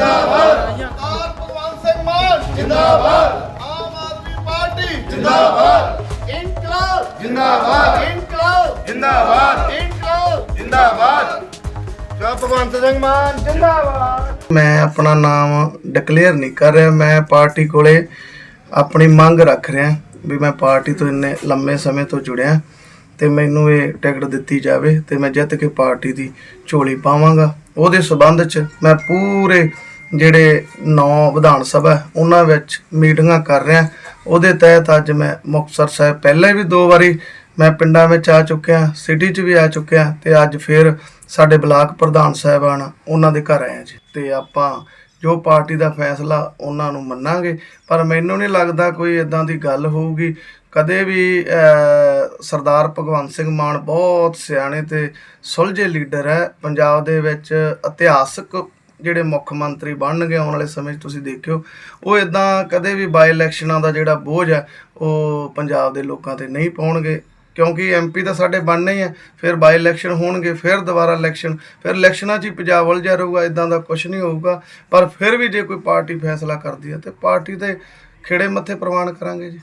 ਜਿੰਦਾਬਾਦ। ਸਰਦਾਰ ਭਗਵੰਤ ਸਿੰਘ ਮਾਨ। ਜਿੰਦਾਬਾਦ। ਆਮ ਆਦਮੀ ਪਾਰਟੀ। ਜਿੰਦਾਬਾਦ। ਇਨਕਲਾਬ। ਜਿੰਦਾਬਾਦ। ਇਨਕਲਾਬ। ਜਿੰਦਾਬਾਦ। ਇਨਕਲਾਬ। ਜਿੰਦਾਬਾਦ। ਜੈ ਭਗਵੰਤ ਸਿੰਘ ਮਾਨ ਜਿੰਦਾਬਾਦ। ਮੈਂ ਆਪਣਾ ਨਾਮ ਡਿਕਲੇਅਰ ਨਹੀਂ ਕਰ ਰਿਹਾ। ਮੈਂ ਪਾਰਟੀ ਕੋਲੇ ਆਪਣੀ ਮੰਗ ਰੱਖ ਰਿਹਾ ਵੀ ਮੈਂ ਪਾਰਟੀ ਤੋਂ ਇੰਨੇ ਲੰਮੇ ਸਮੇਂ ਤੋਂ ਜੁੜਿਆ ਤੇ ਮੈਨੂੰ ਇਹ ਟਿਕਟ ਦਿੱਤੀ ਜਾਵੇ ਤੇ ਮੈਂ ਜਿੱਤ ਕੇ ਪਾਰਟੀ ਦੀ ਝੋਲੀ ਪਾਵਾਂਗਾ। ਉਹਦੇ ਸਬੰਧ 'ਚ ਮੈਂ ਪੂਰੇ ਜਿਹੜੇ ਨੌ ਵਿਧਾਨ ਸਭਾ ਉਹਨਾਂ ਵਿੱਚ ਮੀਟਿੰਗਾਂ ਕਰ ਰਿਹਾ। ਉਹਦੇ ਤਹਿਤ ਅੱਜ ਮੈਂ ਮੁਕਤਸਰ ਸਾਹਿਬ ਪਹਿਲਾਂ ਵੀ ਦੋ ਵਾਰੀ ਮੈਂ ਪਿੰਡਾਂ ਵਿੱਚ ਆ ਚੁੱਕਿਆ ਸਿਟੀ 'ਚ ਵੀ ਆ ਚੁੱਕਿਆ ਤੇ ਅੱਜ ਫਿਰ ਸਾਡੇ ਬਲਾਕ ਪ੍ਰਧਾਨ ਸਾਹਿਬਾਨ ਆ, ਉਹਨਾਂ ਦੇ ਘਰ ਆਏ ਜੀ। ਤੇ ਆਪਾਂ ਜੋ ਪਾਰਟੀ ਦਾ ਫੈਸਲਾ ਉਹਨਾਂ ਨੂੰ ਮੰਨਾਂਗੇ ਪਰ ਮੈਨੂੰ ਨਹੀਂ ਲੱਗਦਾ ਕੋਈ ਇਦਾਂ ਦੀ ਗੱਲ ਹੋਊਗੀ। ਕਦੇ ਵੀ ਸਰਦਾਰ ਭਗਵੰਤ ਸਿੰਘ ਮਾਨ ਬਹੁਤ ਸਿਆਣੇ ਤੇ ਸੁਲਝੇ ਲੀਡਰ ਹੈ। ਪੰਜਾਬ ਦੇ ਵਿੱਚ ਇਤਿਹਾਸਕ ਜਿਹੜੇ ਮੁੱਖ ਮੰਤਰੀ ਬਣਨਗੇ ਆਉਣ ਵਾਲੇ ਸਮੇਂ 'ਚ ਤੁਸੀਂ ਦੇਖਿਓ, ਉਹ ਇਦਾਂ ਕਦੇ ਵੀ ਬਾਈ ਇਲੈਕਸ਼ਨਾਂ ਦਾ ਜਿਹੜਾ ਬੋਝ ਹੈ, ਉਹ ਪੰਜਾਬ ਦੇ ਲੋਕਾਂ ਤੇ ਨਹੀਂ ਪਾਉਣਗੇ। ਕਿਉਂਕਿ ਐਮਪੀ ਤਾਂ ਸਾਡੇ ਬਣਨੇ ਹੀ ਆ, ਫਿਰ ਬਾਈ ਇਲੈਕਸ਼ਨ ਹੋਣਗੇ, ਫਿਰ ਦੁਬਾਰਾ ਇਲੈਕਸ਼ਨ ਫਿਰ ਇਲੈਕਸ਼ਨਾਂ 'ਚ ਹੀ ਪੰਜਾਬ ਉਲਝਿਆ ਰਹੂਗਾ ਇਦਾਂ ਦਾ ਕੁਝ ਨਹੀਂ ਹੋਊਗਾ। ਪਰ ਫਿਰ ਵੀ ਜੇ ਕੋਈ ਪਾਰਟੀ ਫੈਸਲਾ ਕਰਦੀ ਹੈ, ਤੇ ਪਾਰਟੀ ਤੇ ਖੇੜੇ ਮੱਥੇ ਪ੍ਰਵਾਨ ਕਰਾਂਗੇ ਜੀ।